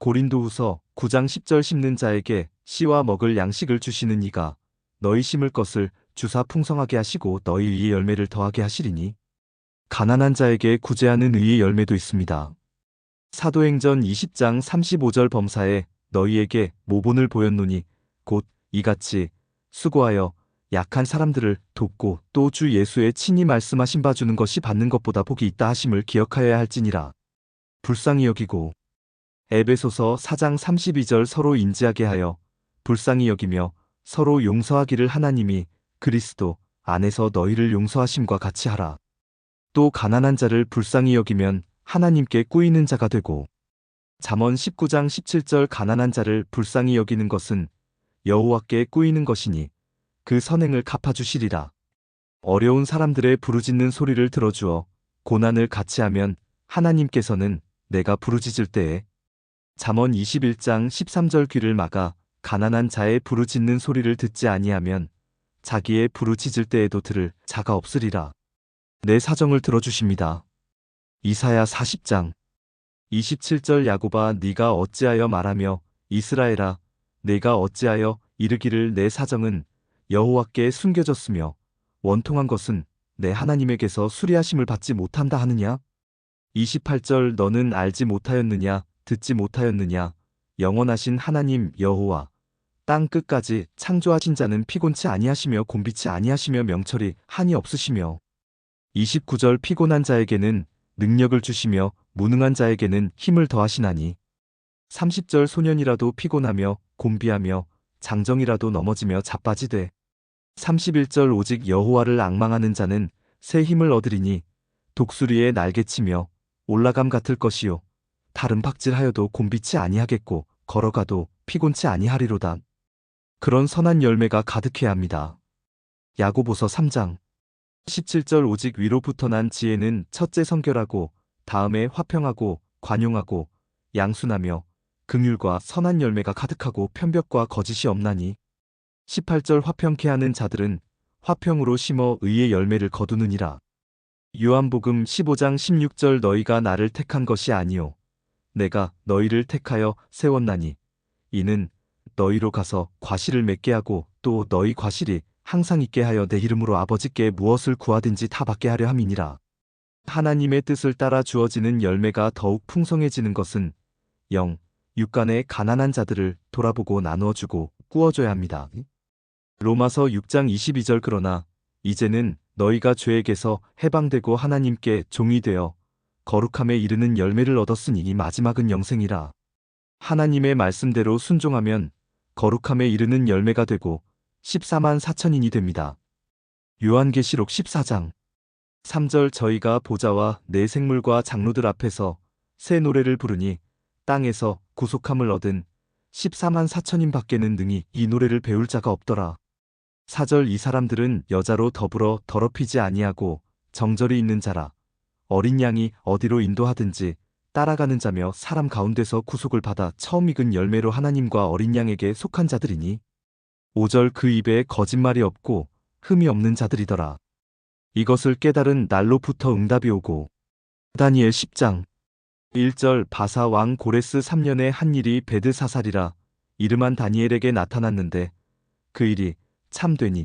고린도후서 9장 10절 심는 자에게 씨와 먹을 양식을 주시는 이가 너희 심을 것을 주사 풍성하게 하시고 너희 의의 열매를 더하게 하시리니 가난한 자에게 구제하는 의의 열매도 있습니다. 사도행전 20장 35절 범사에 너희에게 모본을 보였노니 곧 이같이 수고하여 약한 사람들을 돕고 또 주 예수의 친히 말씀하신 바 주는 것이 받는 것보다 복이 있다 하심을 기억하여야 할지니라. 불쌍히 여기고 에베소서 4장 32절 서로 인지하게 하여 불쌍히 여기며 서로 용서하기를 하나님이 그리스도 안에서 너희를 용서하심과 같이 하라. 또 가난한 자를 불쌍히 여기면 하나님께 꾸이는 자가 되고 잠언 19장 17절 가난한 자를 불쌍히 여기는 것은 여호와께 꾸이는 것이니 그 선행을 갚아 주시리라. 어려운 사람들의 부르짖는 소리를 들어주어 고난을 같이 하면 하나님께서는 내가 부르짖을 때에 잠언 21장 13절 귀를 막아 가난한 자의 부르짖는 소리를 듣지 아니하면 자기의 부르짖을 때에도 들을 자가 없으리라. 내 사정을 들어주십니다. 이사야 40장 27절 야고바 네가 어찌하여 말하며 이스라엘아 내가 어찌하여 이르기를 내 사정은 여호와께 숨겨졌으며 원통한 것은 내 하나님에게서 수리하심을 받지 못한다 하느냐 28절 너는 알지 못하였느냐 듣지 못하였느냐? 영원하신 하나님 여호와 땅 끝까지 창조하신 자는 피곤치 아니하시며 곤비치 아니하시며 명철이 한이 없으시며 29절 피곤한 자에게는 능력을 주시며 무능한 자에게는 힘을 더하시나니 30절 소년이라도 피곤하며 곤비하며 장정이라도 넘어지며 자빠지되 31절 오직 여호와를 앙망하는 자는 새 힘을 얻으리니 독수리의 날개치며 올라감 같을 것이요 다른 박질하여도 곤비치 아니하겠고 걸어가도 피곤치 아니하리로다. 그런 선한 열매가 가득해야 합니다. 야고보서 3장 17절 오직 위로부터 난 지혜는 첫째 성결하고 다음에 화평하고 관용하고 양순하며 긍휼과 선한 열매가 가득하고 편벽과 거짓이 없나니 18절 화평케 하는 자들은 화평으로 심어 의의 열매를 거두느니라. 요한복음 15장 16절 너희가 나를 택한 것이 아니요 내가 너희를 택하여 세웠나니 이는 너희로 가서 과실을 맺게 하고 또 너희 과실이 항상 있게 하여 내 이름으로 아버지께 무엇을 구하든지 다 받게 하려 함이니라. 하나님의 뜻을 따라 주어지는 열매가 더욱 풍성해지는 것은 영, 육간의 가난한 자들을 돌아보고 나누어주고 꾸어줘야 합니다. 로마서 6장 22절 그러나 이제는 너희가 죄에게서 해방되고 하나님께 종이 되어 거룩함에 이르는 열매를 얻었으니 이 마지막은 영생이라. 하나님의 말씀대로 순종하면 거룩함에 이르는 열매가 되고 14만 4천인이 됩니다. 요한계시록 14장 3절 저희가 보좌와 내 생물과 장로들 앞에서 새 노래를 부르니 땅에서 구속함을 얻은 14만 4천인 밖에는 능히 이 노래를 배울 자가 없더라. 4절 이 사람들은 여자로 더불어 더럽히지 아니하고 정절이 있는 자라. 어린 양이 어디로 인도하든지 따라가는 자며 사람 가운데서 구속을 받아 처음 익은 열매로 하나님과 어린 양에게 속한 자들이니 5절 그 입에 거짓말이 없고 흠이 없는 자들이더라. 이것을 깨달은 날로부터 응답이 오고 다니엘 10장 1절 바사 왕 고레스 3년에 한 일이 베드사살이라 이름한 다니엘에게 나타났는데 그 일이 참되니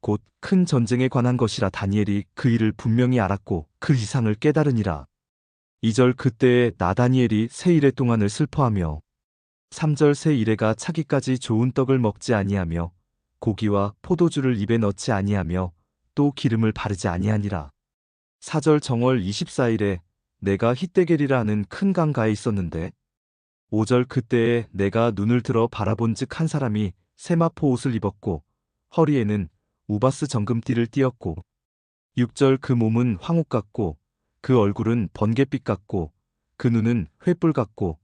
곧 큰 전쟁에 관한 것이라 다니엘이 그 일을 분명히 알았고 그 이상을 깨달으니라. 2절 그때에 나 다니엘이 세 일의 동안을 슬퍼하며 3절 세 일해가 차기까지 좋은 떡을 먹지 아니하며 고기와 포도주를 입에 넣지 아니하며 또 기름을 바르지 아니하니라. 4절 정월 24일에 내가 히데겔이라 하는 큰 강가에 있었는데 5절 그때에 내가 눈을 들어 바라본즉 한 사람이 세마포 옷을 입었고 허리에는 우바스 정금띠를 띠었고 6절 그 몸은 황옥 같고 그 얼굴은 번갯빛 같고 그 눈은 횃불 같고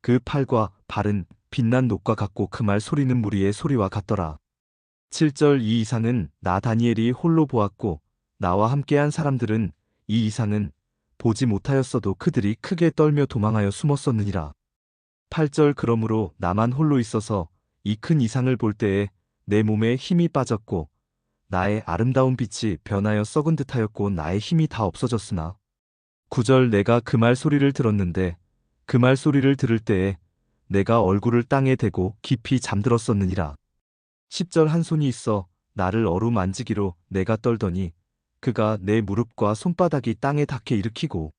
그 팔과 발은 빛난 녹과 같고 그 말 소리는 무리의 소리와 같더라. 7절 이 이상은 나 다니엘이 홀로 보았고 나와 함께한 사람들은 이 이상은 보지 못하였어도 그들이 크게 떨며 도망하여 숨었었느니라. 8절 그러므로 나만 홀로 있어서 이 큰 이상을 볼 때에 내 몸에 힘이 빠졌고 나의 아름다운 빛이 변하여 썩은 듯하였고 나의 힘이 다 없어졌으나 9절 내가 그 말 소리를 들었는데 그 말 소리를 들을 때에 내가 얼굴을 땅에 대고 깊이 잠들었었느니라. 10절 한 손이 있어 나를 어루만지기로 내가 떨더니 그가 내 무릎과 손바닥이 땅에 닿게 일으키고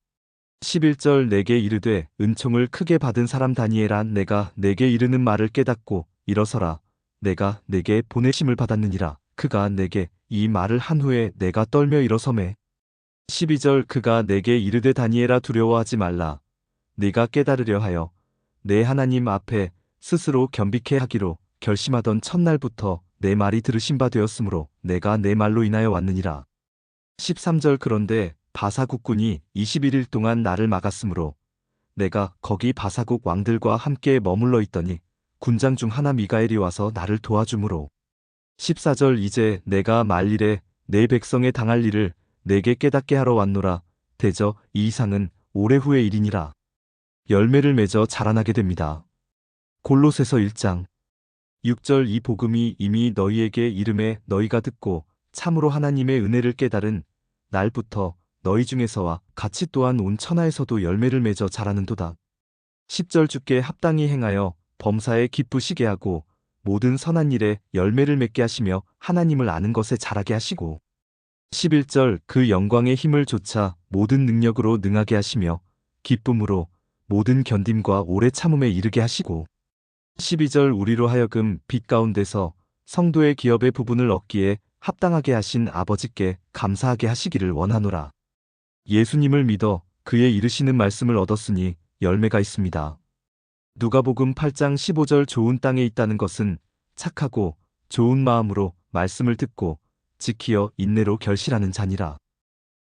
11절 내게 이르되 은총을 크게 받은 사람 다니엘아 내가 내게 이르는 말을 깨닫고 일어서라 내가 내게 보내심을 받았느니라 그가 내게 이 말을 한 후에 내가 떨며 일어서매. 12절 그가 내게 이르되 다니엘아 두려워하지 말라. 네가 깨달으려 하여 내 하나님 앞에 스스로 겸비케 하기로 결심하던 첫날부터 내 말이 들으신 바 되었으므로 내가 내 말로 인하여 왔느니라. 13절 그런데 바사국군이 21일 동안 나를 막았으므로 내가 거기 바사국 왕들과 함께 머물러 있더니 군장 중 하나 미가엘이 와서 나를 도와주므로 14절 이제 내가 말일에 내 백성에 당할 일을 내게 깨닫게 하러 왔노라 대저 이 이상은 오래 후의 일이니라 열매를 맺어 자라나게 됩니다. 골로새서 1장 6절 이 복음이 이미 너희에게 이름에 너희가 듣고 참으로 하나님의 은혜를 깨달은 날부터 너희 중에서와 같이 또한 온 천하에서도 열매를 맺어 자라는도다. 10절 주께 합당히 행하여 범사에 기쁘시게 하고 모든 선한 일에 열매를 맺게 하시며 하나님을 아는 것에 자라게 하시고 11절 그 영광의 힘을 조차 모든 능력으로 능하게 하시며 기쁨으로 모든 견딤과 오래 참음에 이르게 하시고 12절 우리로 하여금 빛 가운데서 성도의 기업의 부분을 얻기에 합당하게 하신 아버지께 감사하게 하시기를 원하노라. 예수님을 믿어 그의 이르시는 말씀을 얻었으니 열매가 있습니다. 누가복음 8장 15절 좋은 땅에 있다는 것은 착하고 좋은 마음으로 말씀을 듣고 지키어 인내로 결실하는 자니라.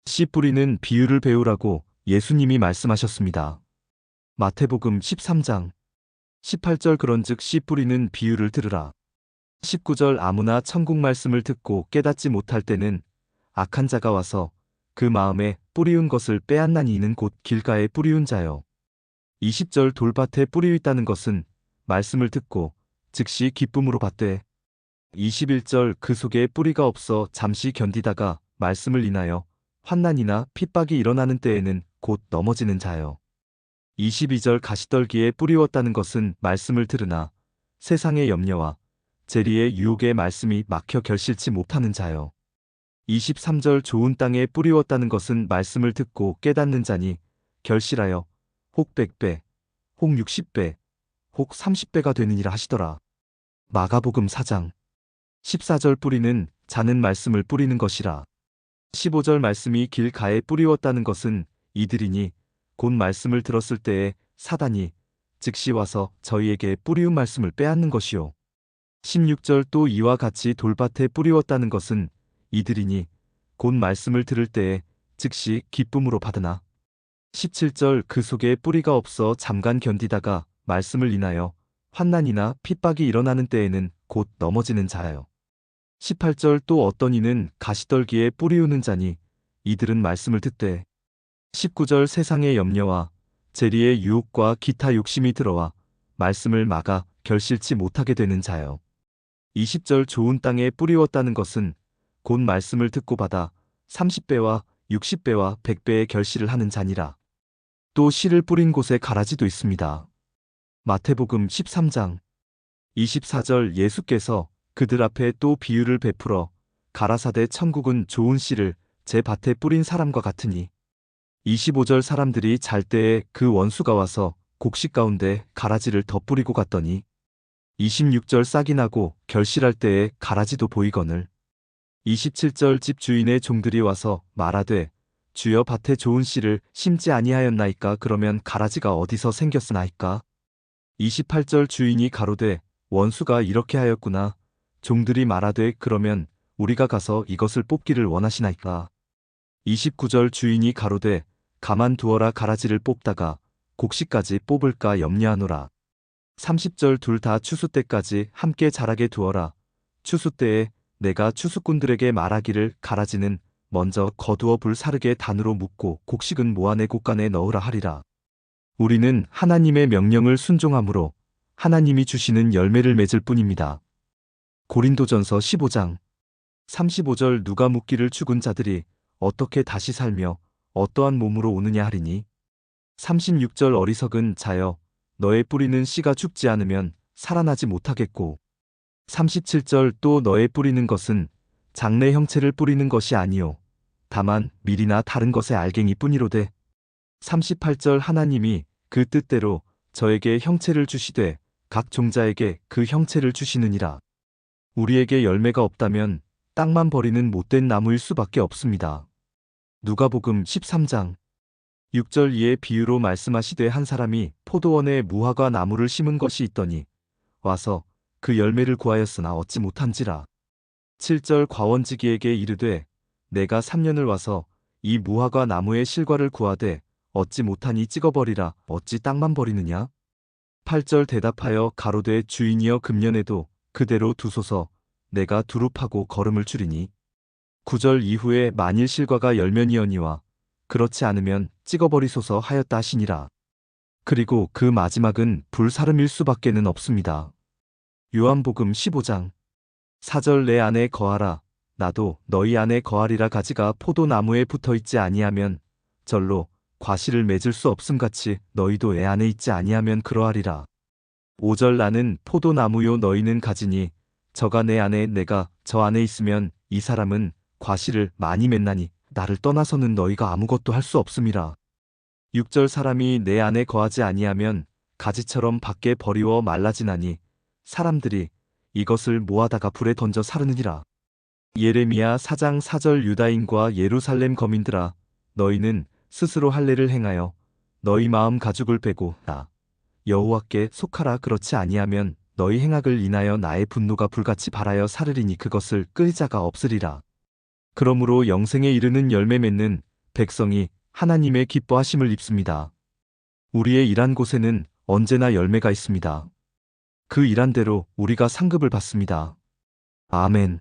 씨 뿌리는 비유를 배우라고 예수님이 말씀하셨습니다. 마태복음 13장 18절 그런즉 씨 뿌리는 비유를 들으라. 19절 아무나 천국 말씀을 듣고 깨닫지 못할 때는 악한 자가 와서 그 마음에 뿌리운 것을 빼앗나니 이는 곧 길가에 뿌리운 자요. 20절 돌밭에 뿌리 있다는 것은 말씀을 듣고 즉시 기쁨으로 받되 21절 그 속에 뿌리가 없어 잠시 견디다가 말씀을 인하여 환난이나 핍박이 일어나는 때에는 곧 넘어지는 자요. 22절 가시떨기에 뿌리웠다는 것은 말씀을 들으나 세상의 염려와 재리의 유혹의 말씀이 막혀 결실치 못하는 자요. 23절 좋은 땅에 뿌리웠다는 것은 말씀을 듣고 깨닫는 자니 결실하여 혹 100배, 혹 60배, 혹 30배가 되느니라 하시더라. 마가복음 4장 14절 뿌리는 자는 말씀을 뿌리는 것이라. 15절 말씀이 길가에 뿌리웠다는 것은 이들이니 곧 말씀을 들었을 때에 사단이 즉시 와서 저희에게 뿌리운 말씀을 빼앗는 것이요. 16절 또 이와 같이 돌밭에 뿌리웠다는 것은 이들이니 곧 말씀을 들을 때에 즉시 기쁨으로 받으나 17절 그 속에 뿌리가 없어 잠깐 견디다가 말씀을 인하여 환난이나 핍박이 일어나는 때에는 곧 넘어지는 자예요. 18절 또 어떤 이는 가시떨기에 뿌리우는 자니 이들은 말씀을 듣되 19절 세상의 염려와 재리의 유혹과 기타 욕심이 들어와 말씀을 막아 결실치 못하게 되는 자요. 20절 좋은 땅에 뿌리웠다는 것은 곧 말씀을 듣고 받아 30배와 60배와 100배의 결실을 하는 자니라. 또 씨를 뿌린 곳에 가라지도 있습니다. 마태복음 13장 24절 예수께서 그들 앞에 또 비유를 베풀어 가라사대 천국은 좋은 씨를 제 밭에 뿌린 사람과 같으니 25절 사람들이 잘 때에 그 원수가 와서 곡식 가운데 가라지를 덧뿌리고 갔더니 26절 싹이 나고 결실할 때에 가라지도 보이거늘 27절 집 주인의 종들이 와서 말하되 주여 밭에 좋은 씨를 심지 아니하였나이까? 그러면 가라지가 어디서 생겼으나이까? 28절 주인이 가로되 원수가 이렇게 하였구나. 종들이 말하되 그러면 우리가 가서 이것을 뽑기를 원하시나이까? 29절 주인이 가로되 가만 두어라 가라지를 뽑다가 곡식까지 뽑을까 염려하노라. 30절 둘 다 추수 때까지 함께 자라게 두어라. 추수 때에 내가 추수꾼들에게 말하기를 가라지는 먼저 거두어 불 사르게 단으로 묶고 곡식은 모아내 곡간에 넣으라 하리라. 우리는 하나님의 명령을 순종함으로 하나님이 주시는 열매를 맺을 뿐입니다. 고린도전서 15장 35절 누가 묻기를 죽은 자들이 어떻게 다시 살며 어떠한 몸으로 오느냐 하리니 36절 어리석은 자여 너의 뿌리는 씨가 죽지 않으면 살아나지 못하겠고 37절 또 너의 뿌리는 것은 장래 형체를 뿌리는 것이 아니요 다만 밀이나 다른 것의 알갱이 뿐이로되 38절 하나님이 그 뜻대로 저에게 형체를 주시되 각 종자에게 그 형체를 주시느니라 우리에게 열매가 없다면 땅만 버리는 못된 나무일 수밖에 없습니다. 누가복음 13장 6절 이에 비유로 말씀하시되 한 사람이 포도원에 무화과 나무를 심은 것이 있더니 와서 그 열매를 구하였으나 얻지 못한지라. 7절 과원지기에게 이르되 내가 3년을 와서 이 무화과 나무의 실과를 구하되 얻지 못하니 찍어버리라. 어찌 땅만 버리느냐? 8절 대답하여 가로되 주인이여 금년에도 그대로 두소서. 내가 두릅하고 걸음을 줄이니. 9절 이후에 만일 실과가 열면이언니와 그렇지 않으면 찍어버리소서 하였다 하시니라. 그리고 그 마지막은 불사름일 수밖에는 없습니다. 요한복음 15장 4절 내 안에 거하라 나도 너희 안에 거하리라 가지가 포도나무에 붙어 있지 아니하면 절로 과실을 맺을 수 없음 같이 너희도 애 안에 있지 아니하면 그러하리라. 5절 나는 포도나무요 너희는 가지니 저가 내 안에 내가 저 안에 있으면 이 사람은 과실을 많이 맺나니 나를 떠나서는 너희가 아무것도 할 수 없음이라. 6절 사람이 내 안에 거하지 아니하면 가지처럼 밖에 버리워 말라지나니 사람들이 이것을 모아다가 불에 던져 사르느니라. 예레미야 4장 4절 유다인과 예루살렘 거민들아 너희는 스스로 할례를 행하여 너희 마음 가죽을 빼고 나 여호와께 속하라 그렇지 아니하면 너희 행악을 인하여 나의 분노가 불같이 발하여 사르리니 그것을 끌 자가 없으리라. 그러므로 영생에 이르는 열매 맺는 백성이 하나님의 기뻐하심을 입습니다. 우리의 일한 곳에는 언제나 열매가 있습니다. 그 일한 대로 우리가 상급을 받습니다. 아멘.